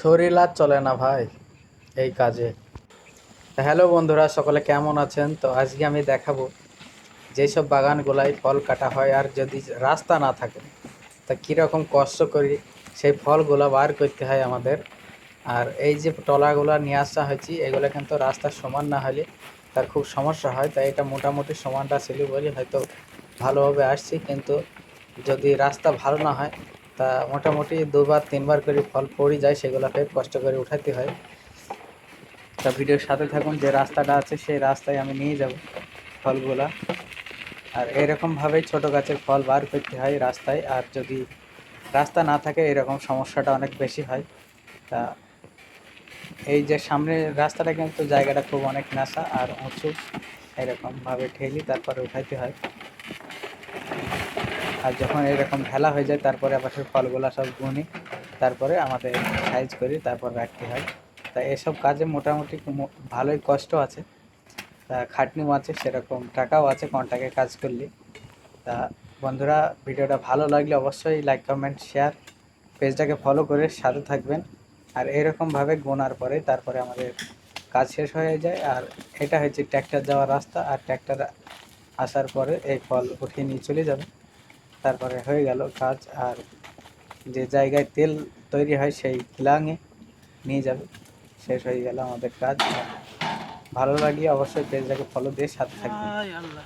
শরীর আর চলে না ভাই, এই কাজে। হ্যালো বন্ধুরা, সকলে কেমন আছেন? তো আজকে আমি দেখাবো যেসব বাগানগুলাই ফল কাটা হয় আর যদি রাস্তা না থাকে, তা কীরকম কষ্ট করি সেই ফলগুলো বার করতে হয় আমাদের। আর এই যে টলাগুলো নিয়ে আসা হয়েছি, এগুলো কিন্তু রাস্তা সমান না হলে তার খুব সমস্যা হয়। তাই এটা মোটামুটি সমানটা ছিল বলে হয়তো ভালোভাবে আসছি, কিন্তু যদি রাস্তা ভালো না হয় তা মোটামুটি দুবার, তিনবার করে ফল পড়ে যায়, সেগুলোকে কষ্ট করে উঠাতে হয়। তা ভিডিওর সাথে থাকুন, যে রাস্তাটা আছে সেই রাস্তায় আমি নিয়ে যাব ফলগুলা। আর এরকমভাবেই ছোট গাছের ফল বার করতে হয় রাস্তায়। আর যদি রাস্তা না থাকে, এরকম সমস্যাটা অনেক বেশি হয়। তা এই যে সামনের রাস্তাটা কিন্তু জায়গাটা খুব অনেক নাসা আর উঁচু, এরকমভাবে ঠেলি তারপরে উঠাইতে হয়। আর যখন এরকম ঢেলা হয়ে যায়, তারপরে আবার সেই ফলগুলা সব গুনি, তারপরে আমাদের সাইজ করি, তারপর রাখতে হয়। তা এসব কাজে মোটামুটি ভালোই কষ্ট আছে। তা খাটনিও আছে, সেরকম টাকাও আছে কন্টাকে কাজ করলে। তা বন্ধুরা, ভিডিওটা ভালো লাগলে অবশ্যই লাইক কমেন্ট শেয়ার পেজটাকে ফলো করে সাথে থাকবেন। আর এরকমভাবে গোনার পরে তারপরে আমাদের কাজ শেষ হয়ে যায়। আর এটা হচ্ছে ট্র্যাক্টর যাওয়ার রাস্তা, আর ট্র্যাক্টর আসার পরে এই ফল উঠিয়ে নিয়ে চলে যাবে। তারপরে হয়ে গেল কাজ আর যে জায়গায় তেল তৈরি হয় সেই কিলাঙে নিয়ে যাবে। শেষ হয়ে গেল আমাদের কাজ। ভালো লাগলে অবশ্যই পেজটাকে ফলো দিয়ে সাথে আল্লাহ।